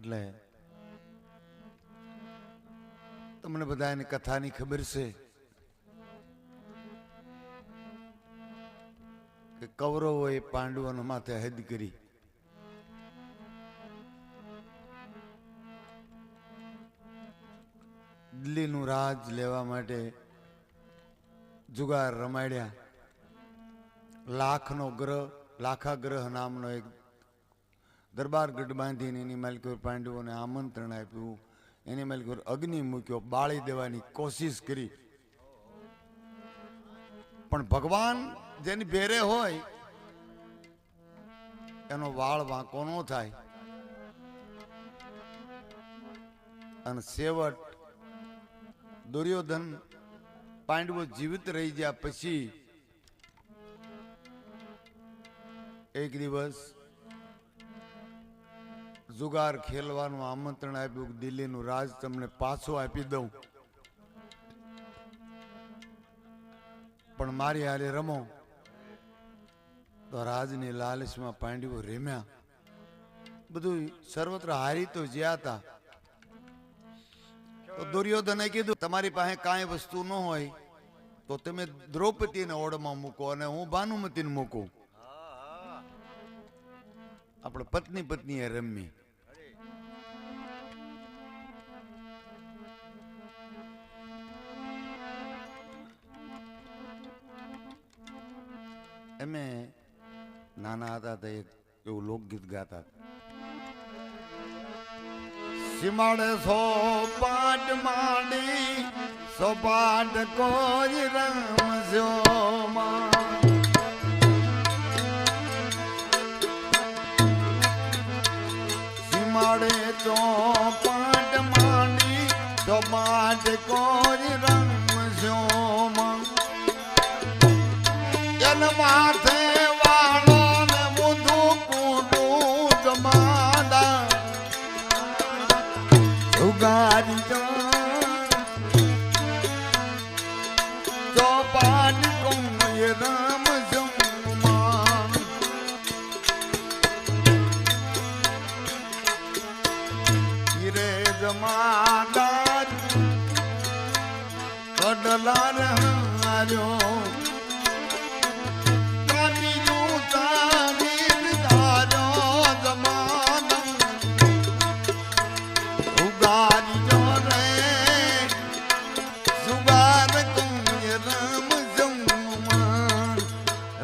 એટલે તમને બધા એની કથાની ખબર છે કે કૌરવોએ પાંડવોના માથે હદ કરી. દિલ્હીનું રાજ લેવા માટે જુગાર રમાડ્યા. લાખનો ગ્રહ, લાખા ગ્રહ નામનો એક દરબાર ગઢ બાંધીને એની માલિકો પાંડવોને આમંત્રણ આપ્યું. એની માલિકો અગ્નિ મૂક્યો, બાળી દેવાની કોશિશ કરી. પણ ભગવાન જેની ભેરે હોય, એનો વાળ વાંકો ન થાય. અને સેવટ દુર્યોધન પાંડવો જીવિત રહી ગયા પછી, એક દિવસ જુગાર ખેલવાનું આમંત્રણ આપ્યું દિલ્હીનું રાજ તમને પાછું આપી દઉં. પણ મારી હારે રમો. તો રાજની લાલચમાં પાંડવો રેમ્યા. બધું સર્વત્ર હારી તો જ્યાં હતા. તો દુર્યોધને કીધું તમારી પાસે કાંઈ વસ્તુ ન હોય તો તમે દ્રૌપદીને ઓળમાં મૂકો અને હું ભાનુમતીને મૂકું. આપણે પત્ની પત્નીએ રમી. નાના હતા, એક એવું લોકગીત ગાતા સિમાડે સો પાટ માંડી, સો પાટ કોઈ રમજો માં. સિમાડે તો પાટ માંડી તો પાટ કોઈ રમજો જમવાન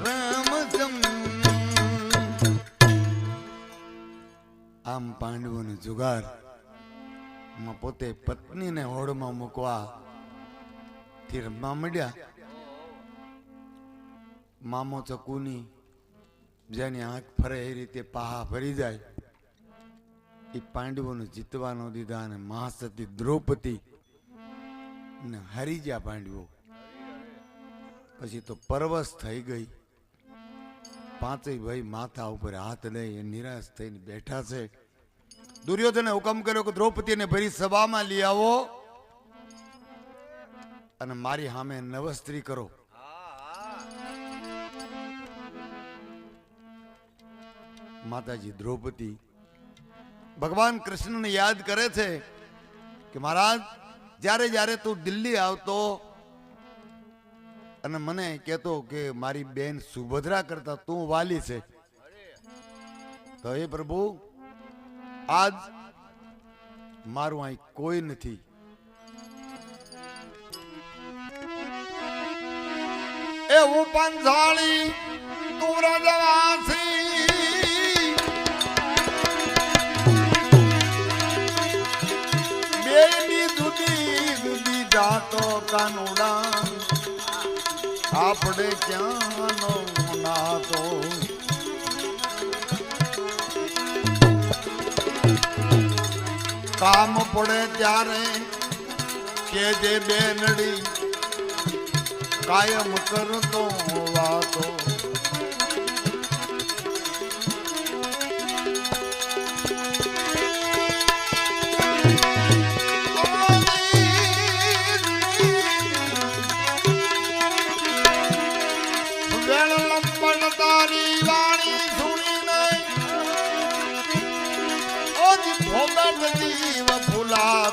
રામ જમ આમ પાંડવોને જુગાર પોતે પત્નીને હોડમાં મૂકવા થી રમવા માંડ્યા મામો ચકુની જેની આંખ ફરે એ રીતે પાહા ફરી જાય. એ પાંડવોને જીતવા ન દીધા અને મહાસતી દ્રૌપદી ને હારી ગયા પાંડવો. પછી તો પરવશ થઈ ગઈ. પાંચેય ભાઈ માથા ઉપર હાથ લઈ નિરાશ થઈને બેઠા છે. દુર્યોધને હુકમ કર્યો કે દ્રૌપદીને ભરી સભામાં લઈ આવો અને મારી સામે નવસ્ત્રી કરો. માતાજી દ્રૌપદી, ભગવાન કૃષ્ણને યાદ કરે છે કે મહારાજ, જ્યારે જ્યારે તું દિલ્હી આવતો અને મને કહેતો કે મારી બેન સુભદ્રા કરતા તું વાલી છે. તો એ પ્રભુ આજ મારું અહીં કોઈ નથી. એવું પંજાળી તું રજવાસી. બેની જુદી જુદી જાતો કાનુડા. આપણે ક્યાં નો નાતો કામ પડે ત્યારે કે જે બેનડી કાયમ કરતો વાતો. વેણ લંબન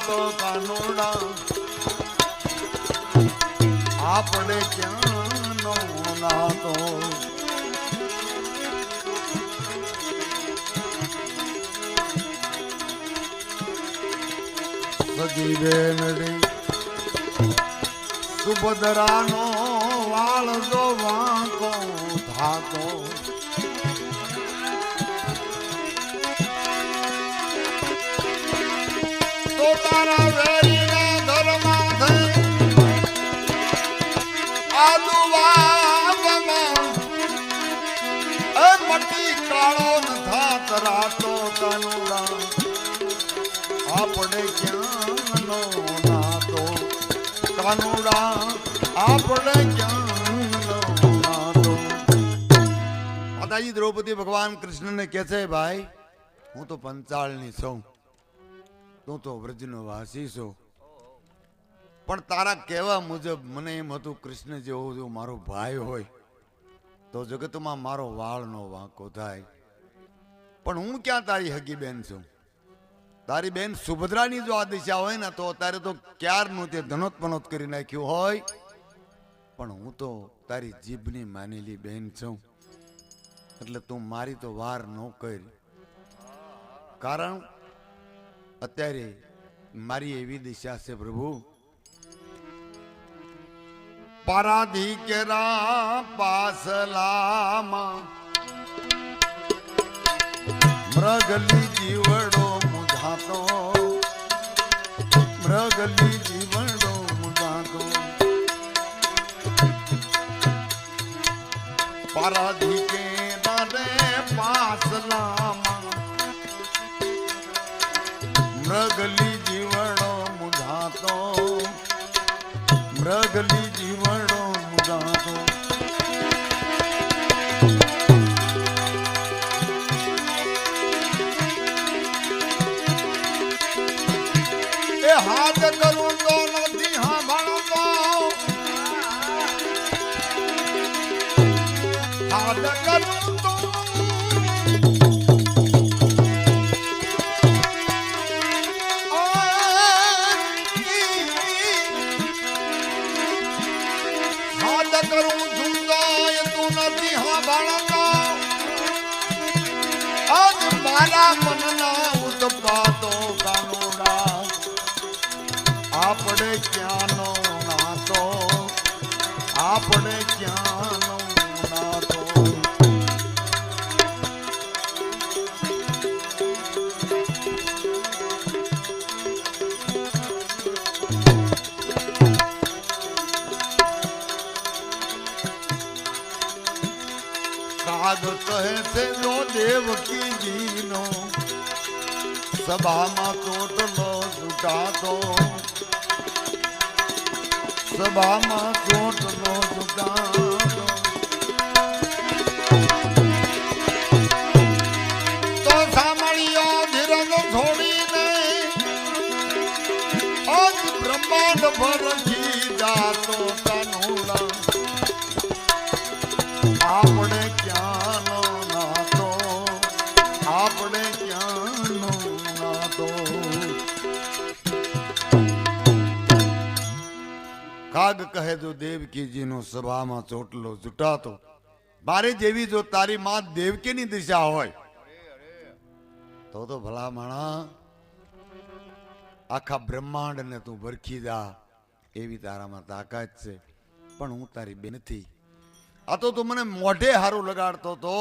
તો કાનુડા આપણે ક્યાંનો નાતો? સગી બેનડી સુભદ્રાનો વાળ જો રાતો કાનુડા આપણે ક્યાંનો નાતો કાનુડા આપણે ક્યાંનો નાતો? માતાજી દ્રૌપદી ભગવાન કૃષ્ણને કહે છે, ભાઈ, હું તો પંચાળની છું. તું તો વ્રજનો વાસી છો. પણ તારા કહેવા મુજબ મને એમ હતું, કૃષ્ણ જેવો જો મારો ભાઈ હોય, તો જગતમાં મારો વાળનો વાંકો થાય. પણ હું ક્યાં તારી હગી બેન છું? તારી બેન સુભદ્રાની જો આ દિશા હોય ને, તો અત્યારે તો ક્યારનું તે ધનોત પનોત કરી નાખ્યું હોય? પણ હું તો તારી જીભની માનેલી બેન છું. એટલે તું મારી તો વાર ન કરી. કારણ અત્યારે મારી એવી દિશા છે પ્રભુ. પરાધિકરા પાસલામાં મૃગલી જીવડો મુધાતો. મૃગલી જીવડો મુધાતો. પરાધી રે પાસલામાં કહે છે જો દેવકીજીનો સભામાં ચોટલો જુટાતો સભામાં ચોટલો જુટાતો તો સાંભળ્યો ધીરજ છોડીને આજ બ્રહ્માંડ ભરજી કહે જો દેવકીજીનો સભામાં ચોટલો જુટાતો મારે જેવી જો તારી માં દેવકીની દિશા હોય, તો તો ભલા માણા, આખા બ્રહ્માંડને તું ભરખી જા, એવી તારામાં તાકાત છે. પણ હું તારી બેનથી, આ તો તું મને મોઢે હારું લગાડતો તો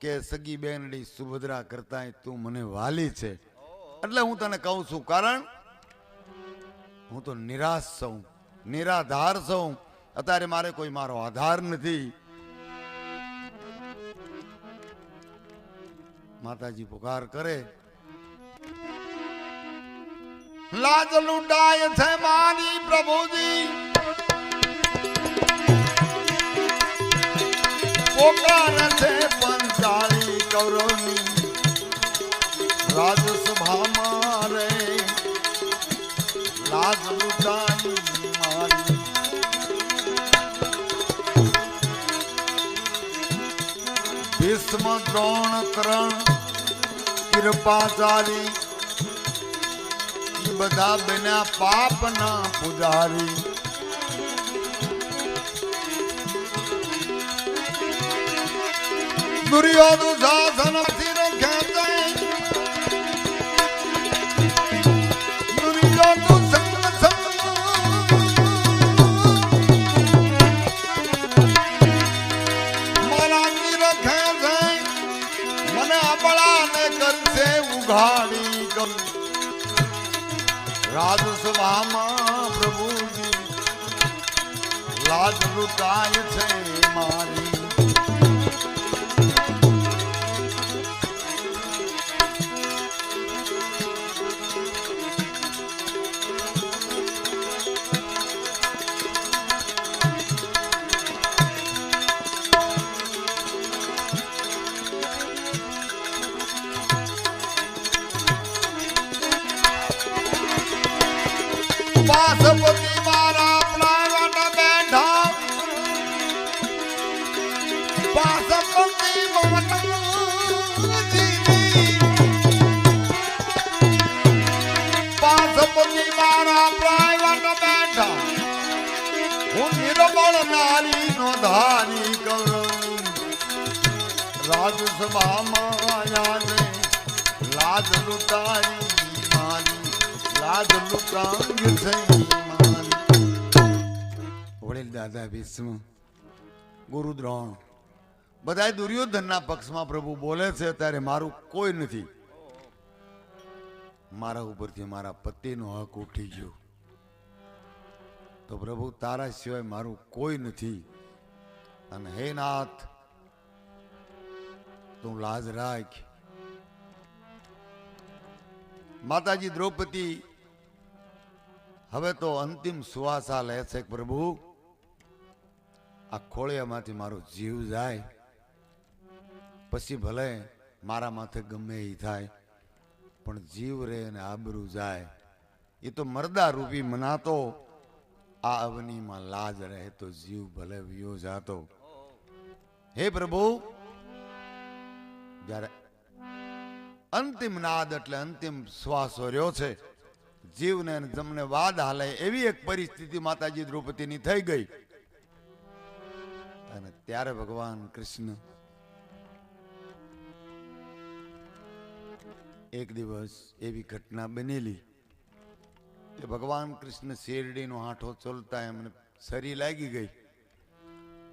કે સગી બેનડી સુભદ્રા કરતા તું મને વાલી છે. એટલે હું તને કહું છું, કારણ હું તો નિરાશ છું. નિરાધાર છું. અત્યારે મારે કોઈ મારો આધાર નથી. માતાજી પુકાર કરે. લાજ લૂંટાય છે મારી પ્રભુજી. પોકાર છે પંચાળી કૌરવની રાજસભામાં રે. ભીષ્મ દ્રોણ કરણ કૃપાચારી બધા બન્યા પાપના પૂજારી. દુર્યોધુ શાસન કર રાજસભામાં પ્રભુજી લાજ લૂંટાય છે મારી પાસપતિ મારા પ્લાવટ બેઠા. પાસપતિ પાસપતિ મારા પ્રાઇવેટ બેઠા. હું લાજ લૂંટારી. થઈ મારી વડીલ દાદા ભીષ્મ ગુરુ દ્રોણ બધા દુર્યોધનના પક્ષમાં પ્રભુ બોલે છે ત્યારે મારું કોઈ નથી મારા ઉપરથી મારા પતિનો હક ઉઠી ગયો તો પ્રભુ તારા સિવાય મારું કોઈ નથી અને હે નાથ તું લાજ રાખ માતાજી દ્રૌપદી હવે તો અંતિમ સુવાસા લે છે પ્રભુ, આ ખોળિયામાંથી મારો જીવ જાય. પછી ભલે મારા માથે ગમે એ થાય, પણ જીવ રહે અને આબરૂ જાય. એ તો મરદા રૂપી મનાતો, આ અવનીમાં લાજ રહે તો જીવ ભલે વિયો જાતો. હે પ્રભુ, જ્યારે અંતિમ નાદ એટલે અંતિમ શ્વાસ રહ્યો છે જીવને જમને વાદ હાલે એવી એક પરિસ્થિતિ માતાજી દ્રૌપદીની થઈ ગઈ. અને ત્યારે ભગવાન કૃષ્ણ એક દિવસ એવી ઘટના બનેલી કે ભગવાન કૃષ્ણ શેરડીનો હાંઠો ચલતા એમને સરી લાગી ગઈ.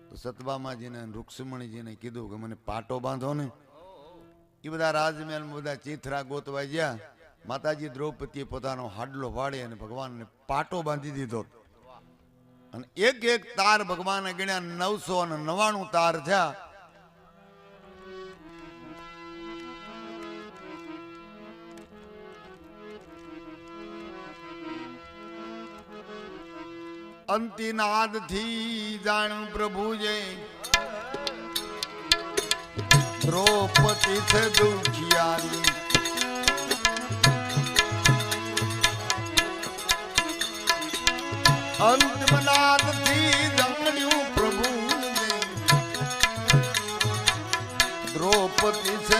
તો સતબામાજીને રૂક્ષ્મણીજીને કીધું કે મને પાટો બાંધો ને. એ બધા રાજમહેલમાં બધા ચીથરા ગોતવા ગયા માતાજી દ્રૌપદીએ પોતાનો હાડલો વાળી અને ભગવાનને પાટો બાંધી દીધો. અને એક એક તાર ભગવાને ગણ્યા નવસો અને નવાણું તાર થયા. અંતિનાદથી જાણ્યું પ્રભુજે દ્રૌપદી છે અંતમનાદથી જાણ્યું પ્રભુજે દ્રૌપદી છે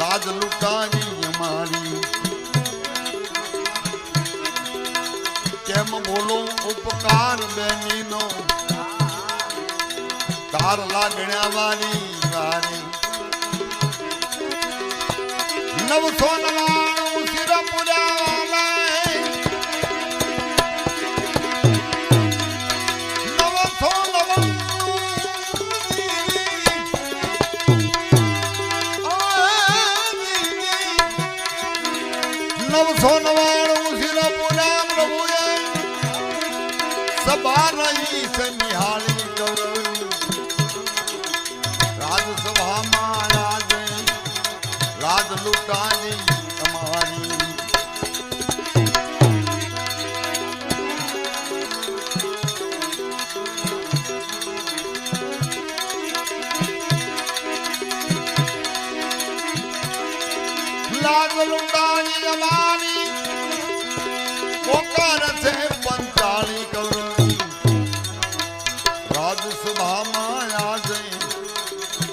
લાજ લુટાવી મારી. કેમ બોલો ઉપકાર બેનીનો? તાર લાગણ્યા વાળી વારી. નવસો નવાણું સોનવાળું શિર પુરામ પ્રભુએ સભા રહી છે નિહાળી ગૌરવ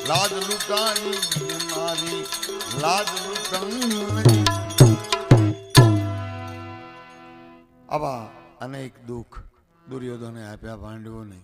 લાજ લૂંટાની મારી લાજ લૂંટાની આવા અનેક દુઃખ દુર્યોધને આપ્યા પાંડવોને.